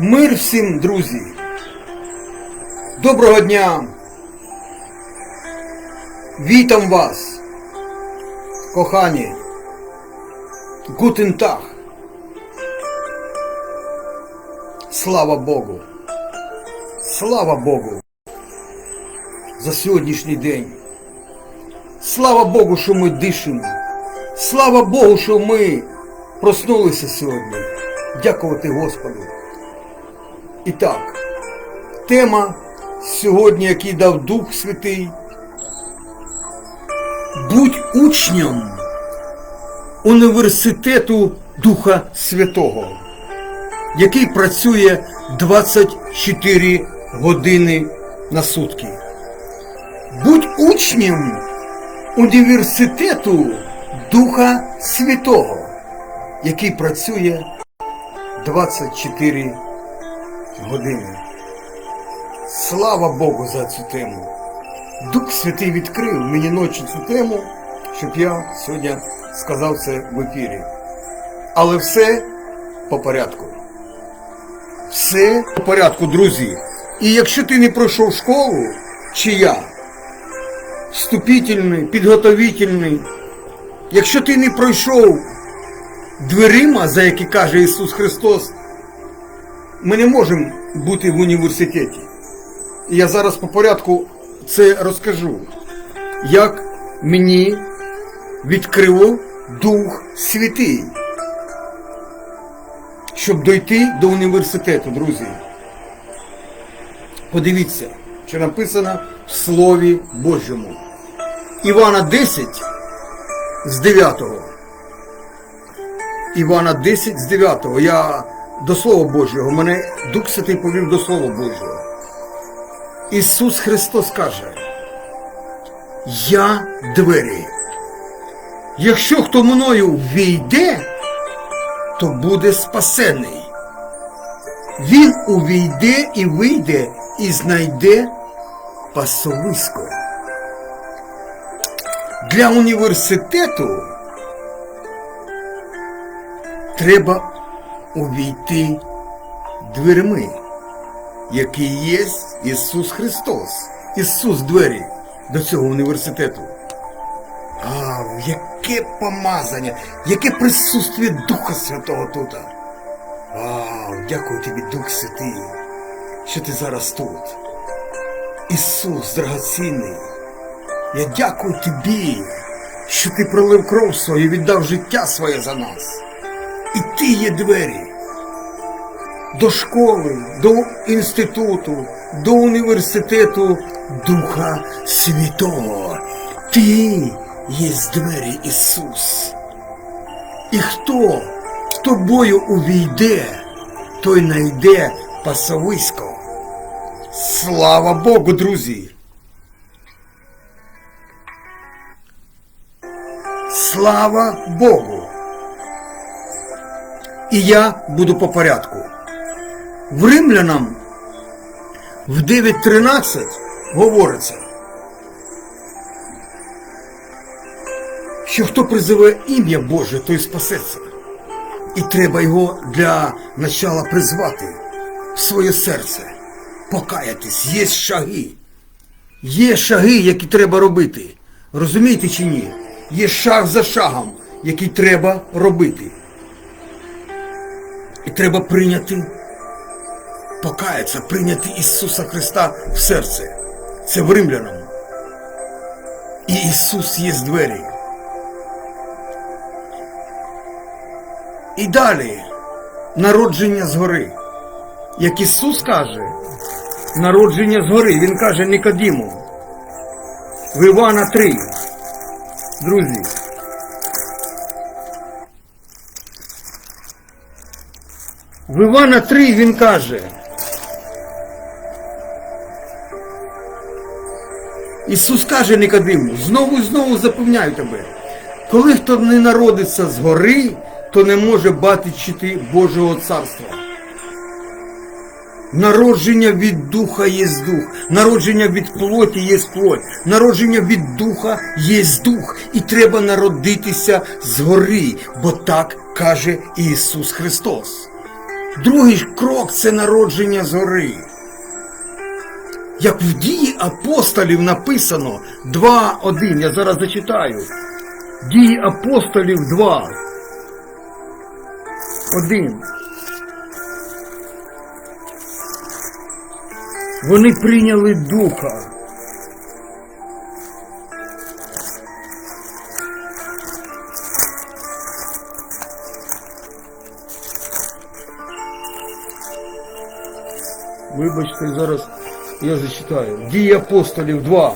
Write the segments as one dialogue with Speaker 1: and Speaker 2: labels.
Speaker 1: Мир всім, друзі! Доброго дня! Вітам вас, кохані! Гутен Таг! Слава Богу! Слава Богу! За сьогоднішній день! Слава Богу, що ми дишимо! Слава Богу, що ми проснулися сьогодні! Дякувати Господу! І так, тема сьогодні, який дав Дух Святий. Будь учнем університету Духа Святого, який працює 24 години на сутки. Будь учнем університету Духа Святого, який працює 24 години. Слава Богу за цю тему. Дух Святий відкрив мені ночі цю тему, щоб я сьогодні сказав це в ефірі. Але все по порядку. Все по порядку, друзі. І якщо ти не пройшов школу, чи я, вступительний, підготовительний, якщо ти не пройшов дверима, за які каже Ісус Христос, ми не можемо бути в університеті. І я зараз по порядку це розкажу, як мені відкрив Дух Святий, щоб дойти до університету, друзі. Подивіться, що написано в Слові Божому. Івана 10 з 9. Івана 10 з 9. Я до Слова Божого. Мене Дух Святий повів до Слова Божого. Ісус Христос каже, Я двері. Якщо хто мною війде, то буде спасений. Він увійде і вийде і знайде пасовисько. Для університету треба увійти дверми, які є Ісус Христос. Ісус двері до цього університету. А, яке помазання, яке присутствие Духа Святого тут. А, дякую тобі, Дух Святий, що ти зараз тут. Ісус драгоцінний. Я дякую тобі, що ти пролив кров свою віддав життя своє за нас. І ти є двері до школи, до інституту, до університету Духа Святого. Ти є двері Ісус. І хто з тобою увійде, той найде пасовисько. Слава Богу, друзі! Слава Богу! І я буду по порядку. В римлянам в 9.13 говориться, що хто призиве ім'я Боже, той спасеться. І треба його для начала призвати в своє серце, покаятись, є шаги. Є шаги, які треба робити. Розумієте чи ні? Є шаг за шагом, який треба робити. І треба прийняти, покаятися, прийняти Ісуса Христа в серце. Це в римлянам. І Ісус є з двері. І далі народження згори. Як Ісус каже, народження згори, Він каже Никодіму. В Івана 3. Друзі. В Івана 3 він каже. Ісус каже Никодиму, знову і знову запевняю тебе, коли хто не народиться згори, то не може бачити Божого царства. Народження від духа є дух, народження від плоті є плоть, народження від духа є дух, і треба народитися згори, бо так каже Ісус Христос. Другий крок це народження згори. Як в дії апостолів написано 2.1, я зараз зачитаю. Дії апостолів 2. 1. Вони прийняли духа. Вибачте, зараз я зачитаю. Дії апостолів 2.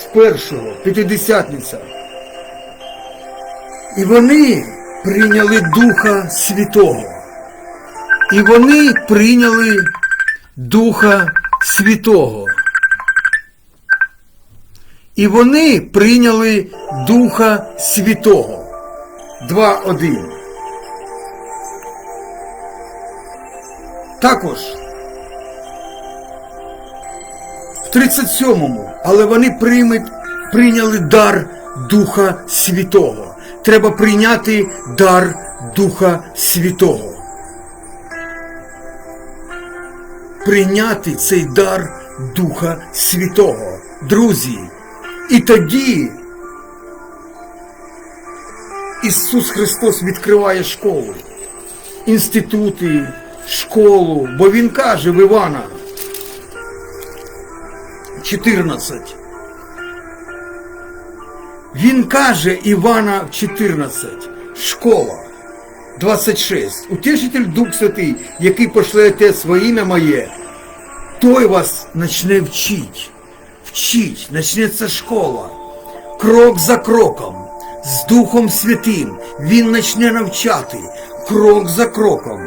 Speaker 1: З першого, п'ятидесятниця. І вони прийняли Духа Святого. І вони прийняли Духа Святого. І вони прийняли Духа Святого. 2.1. Також в 37-му, але вони приймуть, прийняли дар Духа Святого. Треба прийняти дар Духа Святого. Прийняти цей дар Духа Святого. Друзі, і тоді Ісус Христос відкриває школи, інститути, школу, бо Він каже в Івана 14. Він каже Івана 14, школа 26. Утішитель Дух Святий, який пошле Отець своє ім'я моє, той вас начне вчить. Вчить, начнеться школа. Крок за кроком, з Духом Святим. Він почне навчати крок за кроком.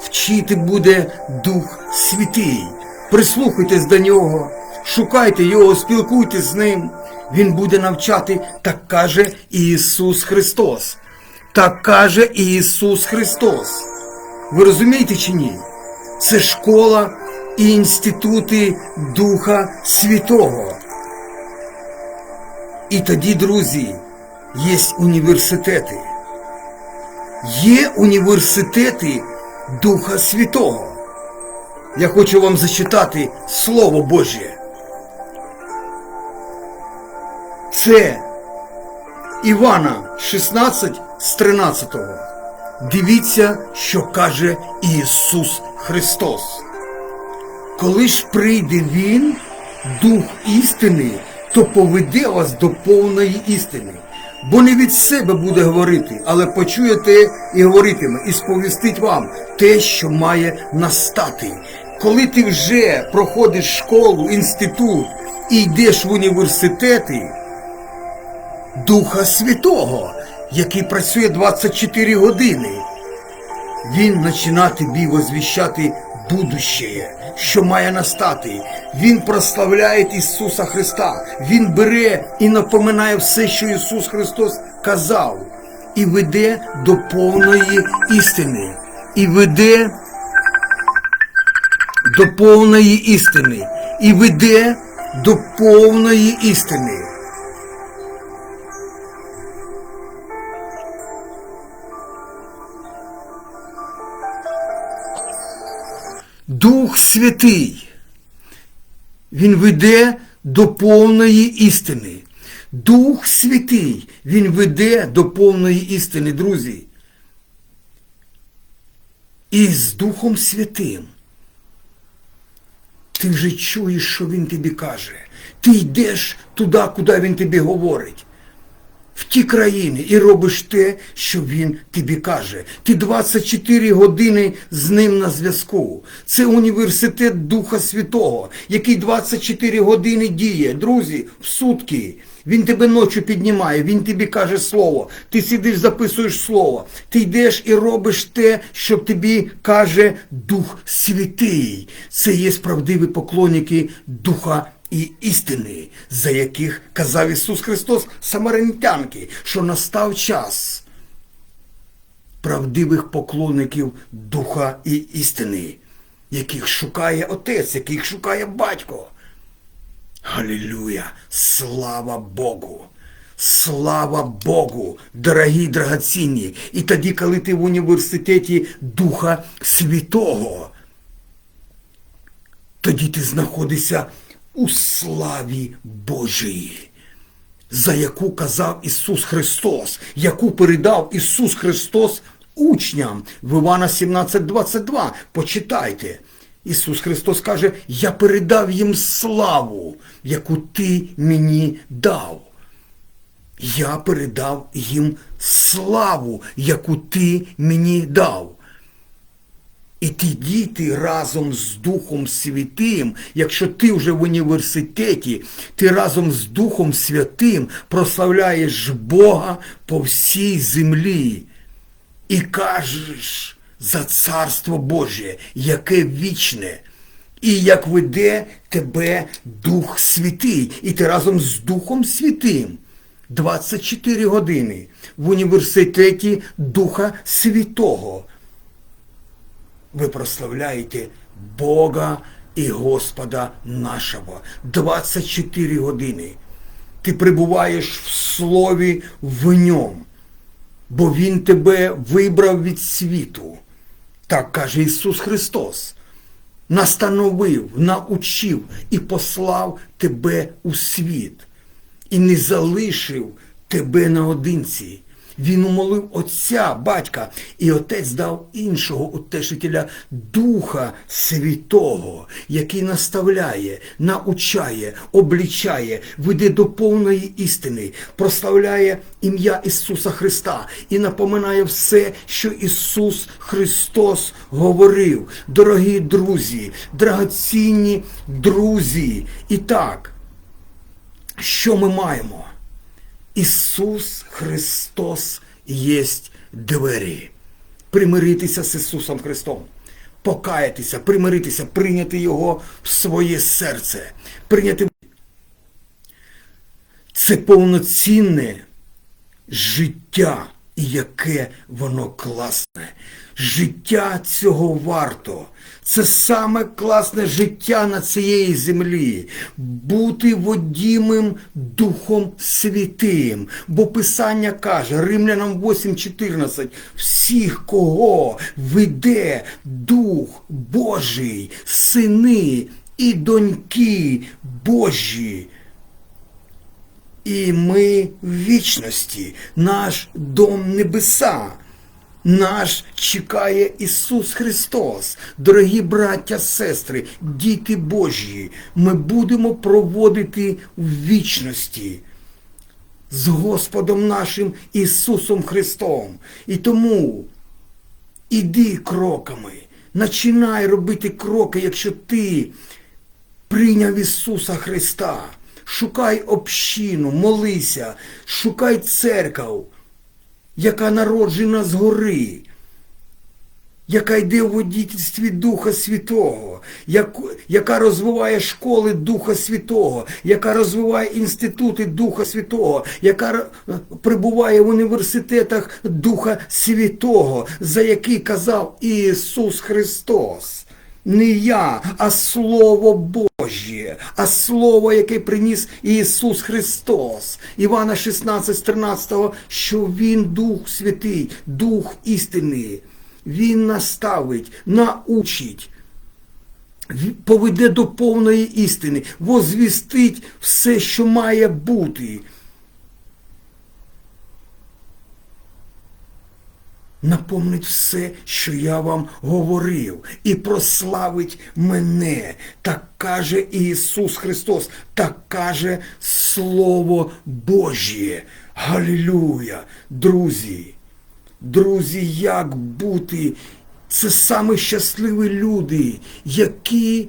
Speaker 1: Вчити буде Дух Святий. Прислухайтесь до нього, шукайте його, спілкуйтесь з ним. Він буде навчати, так каже Ісус Христос. Так каже Ісус Христос. Ви розумієте чи ні? Це школа і інститути Духа Святого. І тоді, друзі, є університети. Є університети Духа Святого. Я хочу вам зачитати Слово Божє. Це Івана 16 з 13. Дивіться, що каже Ісус Христос. Коли ж прийде Він, Дух істини, то поведе вас до повної істини. Бо не від себе буде говорити, але почуєте і говоритиме, і сповістить вам те, що має настати. Коли ти вже проходиш школу, інститут і йдеш в університети, Духа Святого, який працює 24 години, він починає тобі возвіщати будущее, що має настати. Він прославляє Ісуса Христа. Він бере і напоминає все, що Ісус Христос казав, і веде до повної істини. І веде до повної істини. І веде до повної істини. Дух Святий, Він веде до повної істини. Дух Святий, Він веде до повної істини, друзі. І з Духом Святим. Ти вже чуєш, що Він тобі каже. Ти йдеш туди, куди Він тобі говорить. В ті країни і робиш те, що він тобі каже. Ти 24 години з ним на зв'язку. Це університет Духа Святого, який 24 години діє. Друзі, в сутки. Він тебе ночі піднімає, він тобі каже слово. Ти сидиш, записуєш слово. Ти йдеш і робиш те, що тобі каже Дух Святий. Це є справдиві поклонники Духа і істини, за яких казав Ісус Христос самаринтянки, що настав час правдивих поклонників Духа і істини, яких шукає Отець, яких шукає Батько. Галілюя! Слава Богу! Слава Богу, дорогі драгоцінні. І тоді, коли ти в університеті Духа Святого, тоді ти знаходишся у славі Божій, за яку казав Ісус Христос, яку передав Ісус Христос учням в Івана 17.22. Почитайте. Ісус Христос каже, я передав їм славу, яку ти мені дав. Я передав їм славу, яку ти мені дав. І ті діти разом з Духом Святим, якщо ти вже в університеті, ти разом з Духом Святим прославляєш Бога по всій землі. І кажеш за Царство Боже, яке вічне, і як веде тебе Дух Святий, і ти разом з Духом Святим. 24 години в університеті Духа Святого ви прославляєте Бога і Господа нашого. 24 години. Ти перебуваєш в слові в ньому, бо Він тебе вибрав від світу. Так каже Ісус Христос. Настановив, научив і послав тебе у світ, і не залишив тебе наодинці. Він умолив Отця, батька, і Отець дав іншого утешителя Духа Святого, який наставляє, научає, облічає, веде до повної істини, прославляє ім'я Ісуса Христа і напоминає все, що Ісус Христос говорив. Дорогі друзі, драгоцінні друзі. І так, що ми маємо? Ісус Христос єсть двері. Примиритися з Ісусом Христом. Покаятися, примиритися, прийняти Його в своє серце. Прийняти це повноцінне життя, і яке воно класне. Життя цього варто. Це саме класне життя на цієї землі. Бути водімим Духом Святим. Бо Писання каже, Римлянам 8.14, всіх, кого веде Дух Божий, сини і доньки Божі. І ми в вічності, наш дом небеса. Наш чекає Ісус Христос, дорогі браття, сестри, діти Божі, ми будемо проводити в вічності з Господом нашим Ісусом Христом. І тому іди кроками, починай робити кроки, якщо ти прийняв Ісуса Христа. Шукай общину, молися, шукай церкву яка народжена згори, яка йде в водітельстві Духа Святого, яка розвиває школи Духа Святого, яка розвиває інститути Духа Святого, яка прибуває в університетах Духа Святого, за який казав Ісус Христос. Не я, а Слово Божє, а Слово, яке приніс Ісус Христос. Івана 16, 13, що Він Дух Святий, Дух істини. Він наставить, научить, поведе до повної істини, возвістить все, що має бути. Напомнить все, що я вам говорив, і прославить мене. Так каже Ісус Христос, так каже Слово Божє. Галілюя! Друзі! Друзі, як бути? Це саме щасливі люди, які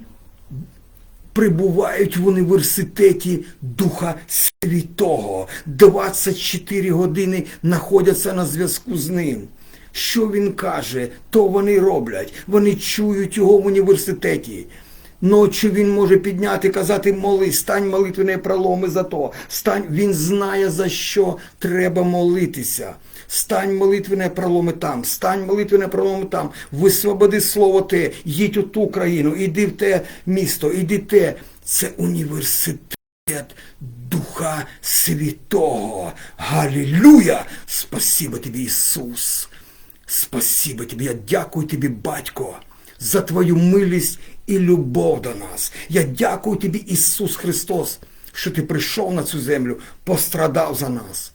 Speaker 1: прибувають в університеті Духа Святого. 24 години знаходяться на зв'язку з ним. Що він каже, то вони роблять. Вони чують його в університеті. Ночі він може підняти, казати, моли, стань молитвене проломи за то. Стань, Він знає, за що треба молитися. Стань молитвене проломи там, стань молитвене проломи там, висвободи слово те, їдь у ту країну, іди в те місто, іди те. Це університет. Духа Святого. Галілюя! Спасибо тобі, Ісус. Спасибо тобі, я дякую тобі, Батько, за твою милість і любов до нас. Я дякую тобі, Ісус Христос, що ти прийшов на цю землю, пострадав за нас.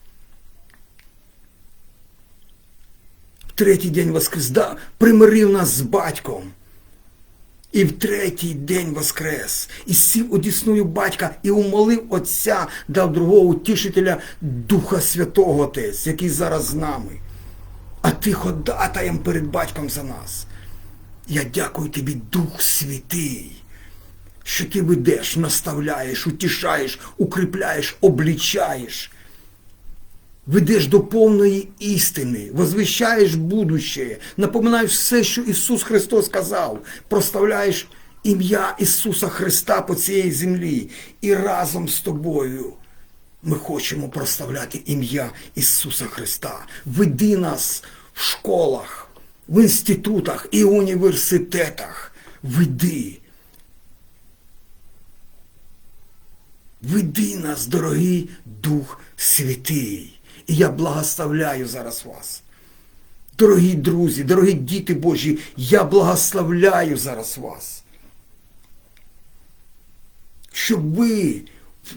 Speaker 1: В третій день воскрес, да, примирив нас з батьком. І в третій день воскрес, і сів одісною батька, і умолив Отця, дав другого утішителя Духа Святого Отець, який зараз з нами. А ти ходатаєм перед батьком за нас. Я дякую тобі, Дух Святий, що ти ведеш, наставляєш, утішаєш, укріпляєш, облічаєш ведеш до повної істини, возвіщаєш будуще, напоминаєш все, що Ісус Христос сказав, проставляєш ім'я Ісуса Христа по цій землі. І разом з тобою ми хочемо проставляти ім'я Ісуса Христа. Веди нас в школах, в інститутах і університетах. Веди. Веди нас, дорогий Дух Святий. І я благословляю зараз вас. Дорогі друзі, дорогі діти Божі, я благословляю зараз вас. Щоб ви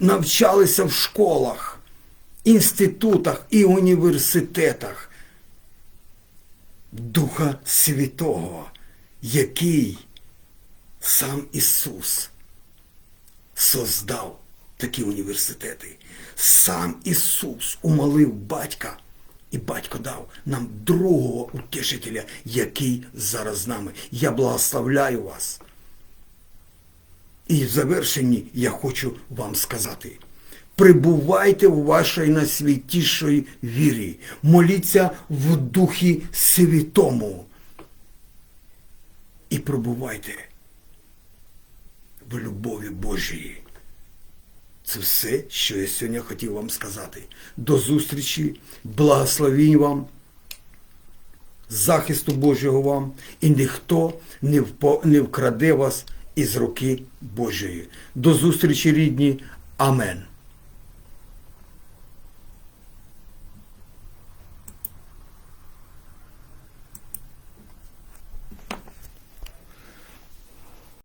Speaker 1: навчалися в школах, інститутах і університетах Духа Святого, який сам Ісус создав такі університети. Сам Ісус умолив батька, і батько дав нам другого утішителя, який зараз з нами. Я благословляю вас. І в завершенні я хочу вам сказати. Прибувайте в вашій найсвятішій вірі, моліться в Духі Святому. І пробувайте в любові Божій. Це все, що я сьогодні хотів вам сказати. До зустрічі, благословінь вам, захисту Божого вам, і ніхто не, вкраде вас із руки Божої. До зустрічі, рідні. Амен.